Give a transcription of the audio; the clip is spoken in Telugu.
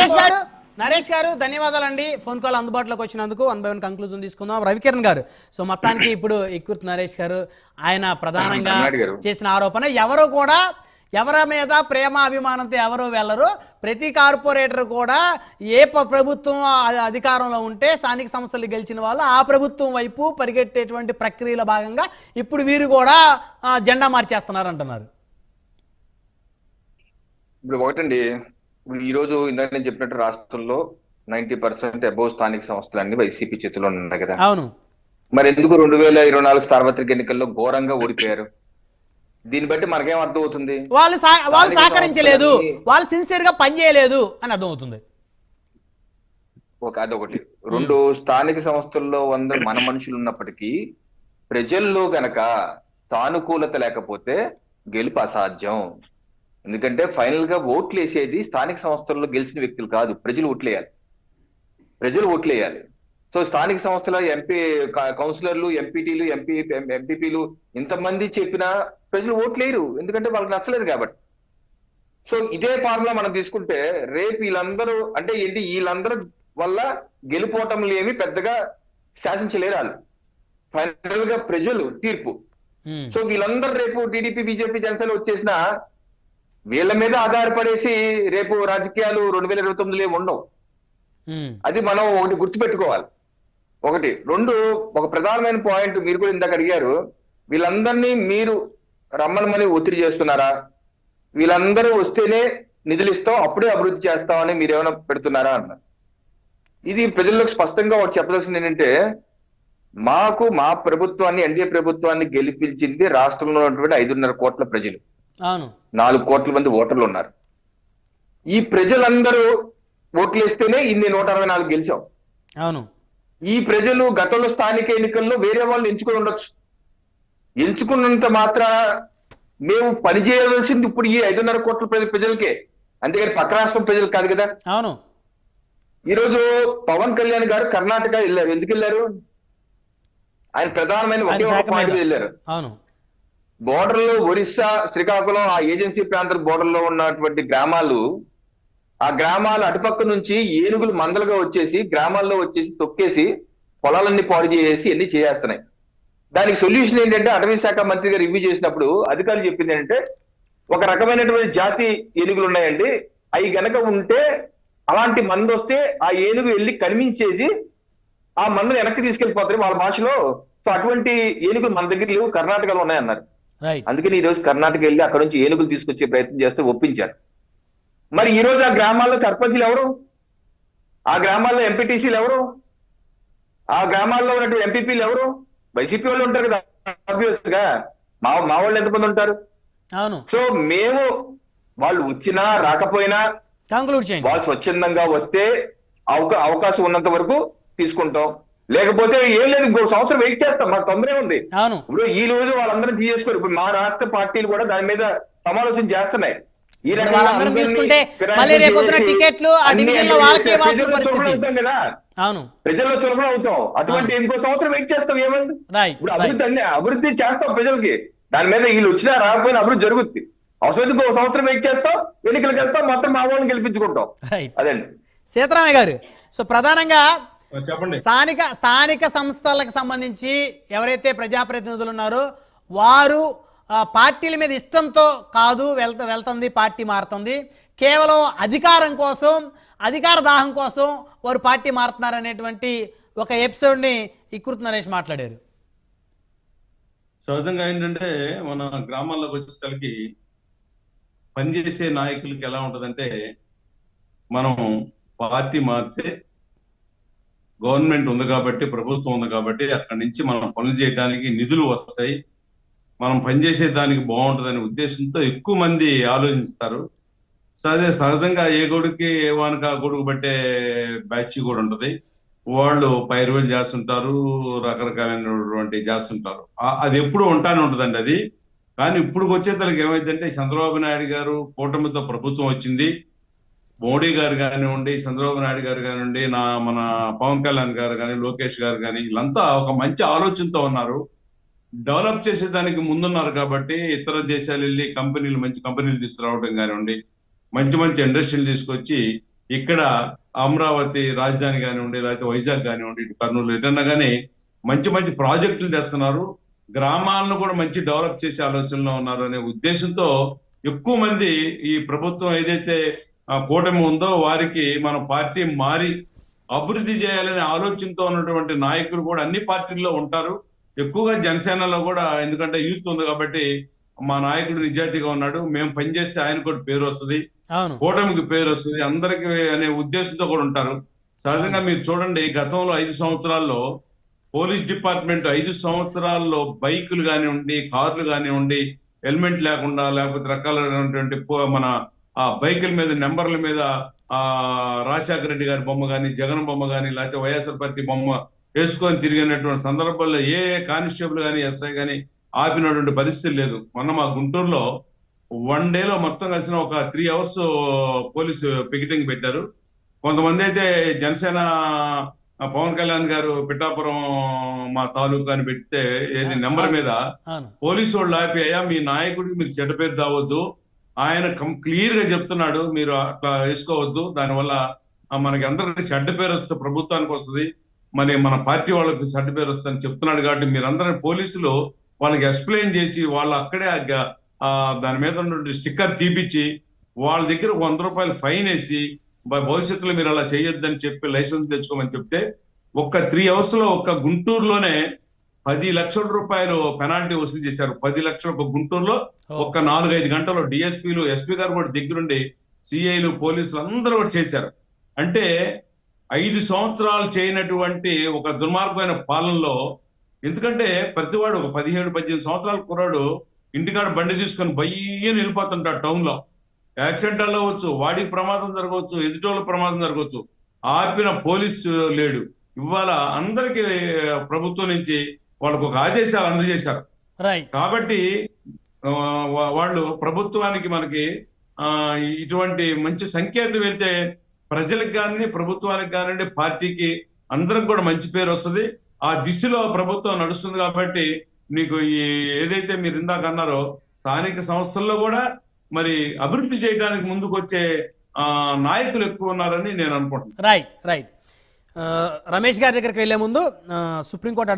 నరేష్ గారు. నరేష్ గారు ధన్యవాదాలండి. ఫోన్ కాల్ అందుబాటులోకి వచ్చినందుకు వన్ బై వన్ కంక్లూజన్ తీసుకుందాం. రవికిరణ్ గారు సో మొత్తానికి ఇప్పుడు ఇక్కుర్తి నరేష్ గారు ఆయన ప్రధానంగా. చేసిన ఆరోపణ ఎవరు కూడా ఎవరి మీద ప్రేమ అభిమానంతో ఎవరు వెళ్ళరు. ప్రతి కార్పొరేటర్ కూడా ఏ ప్రభుత్వం అధికారంలో ఉంటే స్థానిక సంస్థలు గెలిచిన వాళ్ళు ఆ ప్రభుత్వం వైపు పరిగెట్టేటువంటి ప్రక్రియలో భాగంగా ఇప్పుడు వీరు కూడా జెండా మార్చేస్తున్నారు అంటున్నారు ఇప్పుడు ఒకటండి ఈ రోజు ఇందాక నేను చెప్పినట్టు రాష్ట్రంలో నైన్టీ పర్సెంట్ అబౌవ్ స్థానిక సంస్థలన్నీ వైసీపీ చేతిలో ఉన్నాయి కదా. అవును. మరి ఎందుకు రెండు వేల ఇరవై నాలుగు సార్వత్రిక ఎన్నికల్లో ఘోరంగా ఓడిపోయారు? దీన్ని బట్టి మనకేం అర్థం అవుతుంది వాళ్ళు వాళ్ళు సహకరించలేదు. వాళ్ళు సిన్సియర్గా పనిచేయలేదు అని అర్థమవుతుంది. ఒక అదొకటి. రెండు స్థానిక సంస్థల్లో వంద మన మనుషులు ఉన్నప్పటికీ ప్రజల్లో గనక సానుకూలత లేకపోతే గెలుపు అసాధ్యం. ఎందుకంటే ఫైనల్గా ఓట్లు వేసేది స్థానిక సంస్థల్లో గెలిచిన వ్యక్తులు కాదు. ప్రజలు ఓట్లేయాలి. ప్రజలు ఓట్లేయాలి. సో స్థానిక సంస్థల ఎంపీ కౌన్సిలర్లు ఎంపీటీలు ఎంపీ ఎంపీపీలు ఇంతమంది చెప్పినా ప్రజలు ఓట్లేరు ఎందుకంటే వాళ్ళకి నచ్చలేదు కాబట్టి. సో ఇదే ఫార్ములా మనం తీసుకుంటే రేపు వీళ్ళందరూ అంటే ఏంటి? వీళ్ళందరూ వల్ల గెలుపోవటంలు ఏమి పెద్దగా శాసించలేరు వాళ్ళు. ఫైనల్గా ప్రజలు తీర్పు. సో వీళ్ళందరూ రేపు టీడీపీ బీజేపీ జనసేన వచ్చేసిన వీళ్ళ మీద ఆధారపడేసి రేపు రాజకీయాలు రెండు వేల ఇరవై తొమ్మిదిలో ఏమి ఉండవు. అది మనం ఒకటి గుర్తుపెట్టుకోవాలి. ఒకటి రెండు ఒక ప్రధానమైన పాయింట్ మీరు కూడా ఇందాక అడిగారు. వీళ్ళందరినీ మీరు రమ్మనమని ఒత్తిడి చేస్తున్నారా? వీళ్ళందరూ వస్తేనే నిధులు ఇస్తాం అప్పుడే అభివృద్ధి చేస్తామని మీరు ఏమైనా పెడుతున్నారా అన్నారు. ఇది ప్రజలకు స్పష్టంగా ఒకటి చెప్పదలసింది ఏంటంటే మాకు మా ప్రభుత్వాన్ని ఎన్డీఏ ప్రభుత్వాన్ని గెలిపించింది రాష్ట్రంలో ఉన్నటువంటి ఐదున్నర కోట్ల ప్రజలు. నాలుగు కోట్ల మంది ఓటర్లు ఉన్నారు. ఈ ప్రజలందరూ ఓట్లేస్తేనే ఇన్ని నూట అరవై నాలుగు గెలిచాం. అవును. ఈ ప్రజలు గతంలో స్థానిక ఎన్నికల్లో వేరే వాళ్ళు ఎంచుకొని ఉండొచ్చు. ఎంచుకున్నంత మాత్ర మేము పని చేయవలసింది ఇప్పుడు ఈ ఐదున్నర కోట్ల ప్రజ- ప్రజలకే. అంతేగాని పక్క రాష్ట్రం ప్రజలు కాదు కదా. అవును. ఈ రోజు పవన్ కళ్యాణ్ గారు కర్ణాటక వెళ్ళారు. ఎందుకు వెళ్ళారు? ఆయన ప్రధానమైన. వెళ్ళారు. అవును. బోర్డర్లో ఒరిస్సా శ్రీకాకుళం ఆ ఏజెన్సీ ప్రాంత బోర్డర్లో ఉన్నటువంటి గ్రామాలు ఆ గ్రామాలు అటుపక్క నుంచి ఏనుగులు మందలుగా వచ్చేసి గ్రామాల్లో వచ్చేసి తొక్కేసి పొలాలన్నీ పాడు చేసేసి అన్ని చేస్తున్నాయి దానికి సొల్యూషన్ ఏంటంటే అటవీ శాఖ మంత్రి గారు రివ్యూ చేసినప్పుడు అధికారులు చెప్పింది ఏంటంటే ఒక రకమైనటువంటి జాతి ఏనుగులు ఉన్నాయండి. అవి గనక ఉంటే అలాంటి మందు వస్తే ఆ ఏనుగు వెళ్ళి కనిపించేది ఆ మందుని వెనక్కి తీసుకెళ్ళిపోతారు వాళ్ళ భాషలో సో అటువంటి ఏనుగులు మన దగ్గర లేవు కర్ణాటకలో ఉన్నాయన్నారు. అందుకని ఈ రోజు కర్ణాటక వెళ్ళి అక్కడ నుంచి ఏనుగులు తీసుకొచ్చే ప్రయత్నం చేస్తే ఒప్పించారు. మరి ఈ రోజు ఆ గ్రామాల్లో సర్పంచ్లు ఎవరు? ఆ గ్రామాల్లో ఎంపీటీసీలు ఎవరు? ఆ గ్రామాల్లో ఉన్నటువంటి ఎంపీపీలు ఎవరు? వైసీపీ వాళ్ళు ఉంటారు కదా obvious గా మా మా వాళ్ళు ఎంతమంది ఉంటారు? అవును. సో మేము వాళ్ళు వచ్చినా రాకపోయినా వాళ్ళు స్వచ్ఛందంగా వస్తే అవకా- అవకాశం ఉన్నంత వరకు తీసుకుంటాం. లేకపోతే ఏం లేదు ఇంకో సంవత్సరం వెయిట్ చేస్తాం. మాకు తొందరే ఉంది. ఇప్పుడు ఈ రోజు వాళ్ళందరం తీసేసుకోరు ఇప్పుడు మా రాష్ట్ర పార్టీలు కూడా దాని మీద సమాలోచన చేస్తున్నాయి. ఈ రకంగా తీసుకుంటే మళ్ళీ రేపొద్దున టికెట్లు ఆ వాళ్ళకే ప్రజల్లో పరిస్థితి. అవుతాం కదా. అవును. ప్రజల్లో చులకన అవుతాం. అటువంటి ఇంకో సంవత్సరం వెయిట్ చేస్తాం ఏమంది రైట్ ఇప్పుడు అభివృద్ధి అన్ని అభివృద్ధి చేస్తాం ప్రజలకి. దాని మీద వీళ్ళు వచ్చినా రాకపోయినా అభివృద్ధి జరుగుద్ది. అవసరం ఇంకో సంవత్సరం వెయిట్ చేస్తాం ఎన్నికలకు వెళ్తాం మొత్తం మా వాళ్ళని గెలిపించుకుంటాం. అదండి. సీతారామయ్య గారు సో ప్రధానంగా చెప్పండి. స్థానిక స్థానిక సంస్థలకు సంబంధించి ఎవరైతే ప్రజాప్రతినిధులు ఉన్నారో వారు పార్టీల మీద ఇష్టంతో కాదు వెళ్త వెళ్తుంది పార్టీ మారుతుంది. కేవలం అధికారం కోసం అధికార దాహం కోసం వారు పార్టీ మారుతున్నారు అనేటువంటి ఒక ఎపిసోడ్ని ఇకృత్ నరేష్ మాట్లాడారు. సహజంగా ఏంటంటే మన గ్రామాల్లోకి వచ్చేసరికి పనిచేసే నాయకులకి ఎలా ఉంటదంటే మనం పార్టీ మారితే గవర్నమెంట్ ఉంది కాబట్టి ప్రభుత్వం ఉంది కాబట్టి అక్కడి నుంచి మనం పనులు చేయడానికి నిధులు వస్తాయి. మనం పనిచేసే దానికి బాగుంటుందనే ఉద్దేశంతో ఎక్కువ మంది ఆలోచిస్తారు. సరే సహజంగా ఏ గొడుగుకి ఏ వానక గొడుగు పట్టే బ్యాచ్ కూడా ఉంటుంది. వాళ్ళు పైరువేలు చేస్తుంటారు రకరకాలైనటువంటి చేస్తుంటారు. అది ఎప్పుడు ఉంటానే ఉంటుందండి అది. కానీ ఇప్పుడు వచ్చేతలకి ఏమైందంటే చంద్రబాబు నాయుడు గారు కూటమితో ప్రభుత్వం వచ్చింది. మోడీ గారు కానివ్వండి చంద్రబాబు నాయుడు గారు కానివ్వండి నా మన పవన్ కళ్యాణ్ గారు కానీ లోకేష్ గారు కానీ వీళ్ళంతా ఒక మంచి ఆలోచనతో ఉన్నారు. డెవలప్ చేసేదానికి ముందున్నారు కాబట్టి ఇతర దేశాలు వెళ్ళి కంపెనీలు మంచి కంపెనీలు తీసుకురావడం కానివ్వండి మంచి మంచి ఇండస్ట్రీలు తీసుకొచ్చి ఇక్కడ అమరావతి రాజధాని కానివ్వండి లేకపోతే వైజాగ్ కానివ్వండి ఇటు కర్నూలు ఎటన్నా కానీ మంచి మంచి ప్రాజెక్టులు చేస్తున్నారు. గ్రామాలను కూడా మంచి డెవలప్ చేసే ఆలోచనలో ఉన్నారు అనే ఉద్దేశంతో ఎక్కువ మంది ఈ ప్రభుత్వం ఏదైతే కూటమి ఉందో వారికి మన పార్టీ మారి అభివృద్ధి చేయాలనే ఆలోచనతో ఉన్నటువంటి నాయకులు కూడా అన్ని పార్టీల్లో ఉంటారు. ఎక్కువగా జనసేనలో కూడా ఎందుకంటే యూత్ ఉంది కాబట్టి మా నాయకుడు నిజాయితీగా ఉన్నాడు. మేము పనిచేస్తే ఆయన కూడా పేరు వస్తుంది. కూటమికి పేరు వస్తుంది. అందరికి అనే ఉద్దేశంతో కూడా ఉంటారు. సహజంగా మీరు చూడండి గతంలో ఐదు సంవత్సరాల్లో పోలీస్ డిపార్ట్మెంట్ ఐదు సంవత్సరాల్లో బైకులు కానివ్వండి కార్లు కానివ్వండి హెల్మెట్ లేకుండా లేకపోతే రకాలైనటువంటి మన ఆ బైకుల మీద నెంబర్ల మీద ఆ రాజశేఖర రెడ్డి గారి బొమ్మ కానీ జగన్ బొమ్మ కానీ లేకపోతే వైఎస్ఆర్ పార్టీ బొమ్మ వేసుకొని తిరిగినటువంటి సందర్భాల్లో ఏ కానిస్టేబుల్ కానీ ఎస్ఐ కానీ ఆపినటువంటి పరిస్థితి లేదు. మొన్న మా గుంటూరులో వన్ డే లో మొత్తం కలిసిన ఒక త్రీ అవర్స్ పోలీసు పికెటింగ్ పెట్టారు. కొంతమంది అయితే జనసేన పవన్ కళ్యాణ్ గారు పిఠాపురం మా తాలూకా అని పెడితే ఏది నెంబర్ మీద పోలీసు వాళ్ళు ఆపి అయ్యా మీ నాయకుడికి మీరు చెడ్డ పేరు తావద్దు ఆయన క్లియర్గా చెప్తున్నాడు మీరు అట్లా వేసుకోవద్దు. దానివల్ల మనకి అందరికి చెడ్డ పేరు వస్తే ప్రభుత్వానికి వస్తుంది. మరి మన పార్టీ వాళ్ళకి చెడ్డ పేరు వస్తుందని చెప్తున్నాడు కాబట్టి మీరందరూ పోలీసులు వాళ్ళకి ఎక్స్ప్లెయిన్ చేసి వాళ్ళు అక్కడే ఆ దాని మీద ఉన్నటువంటి స్టిక్కర్ తీపిచ్చి వాళ్ళ దగ్గర వంద రూపాయలు ఫైన్ వేసి భవిష్యత్తులో మీరు అలా చేయొద్దని చెప్పి లైసెన్స్ తెచ్చుకోమని చెప్తే ఒక్క త్రీ అవర్స్లో ఒక్క గుంటూరులోనే పది లక్షల రూపాయలు పెనాల్టీ వసూలు చేశారు. పది లక్షలు ఒక గుంటూరులో. ఒక్క నాలుగైదు గంటలు డిఎస్పీలు ఎస్పీ గారు కూడా దగ్గరుండి సిఐలు పోలీసులు అందరూ కూడా చేశారు. అంటే ఐదు సంవత్సరాలు చేయనటువంటి ఒక దుర్మార్గమైన పాలనలో ఎందుకంటే ప్రతివాడు ఒక పదిహేడు పద్దెనిమిది సంవత్సరాల కుర్రాడు ఇంటికాడ బండి తీసుకొని బయ్యని వెళ్ళిపోతుంటాడు టౌన్లో యాక్సిడెంట్ అవ్వచ్చు వాడికి ప్రమాదం జరగవచ్చు ఎదుటోళ్ళ ప్రమాదం జరగవచ్చు. ఆపిన పోలీసు లేడు. ఇవాళ అందరికి ప్రభుత్వం నుంచి వాళ్ళకు ఒక ఆదేశాలు అందజేశారు. కాబట్టి వాళ్ళు ప్రభుత్వానికి మనకి ఇటువంటి మంచి సంకేతం వెళ్తే ప్రజలకు కానీ ప్రభుత్వానికి కానివ్వండి పార్టీకి అందరికి కూడా మంచి పేరు వస్తుంది. ఆ దిశలో ప్రభుత్వం నడుస్తుంది కాబట్టి మీకు ఈ ఏదైతే మీరు ఇందాక అన్నారో స్థానిక సంస్థల్లో కూడా మరి అభివృద్ధి చేయడానికి ముందుకు వచ్చే నాయకులు ఎక్కువ ఉన్నారని నేను అనుకుంటున్నాను రైట్ రైట్ రమేష్ గారి దగ్గరికి వెళ్ళే ముందు సుప్రీంకోర్టు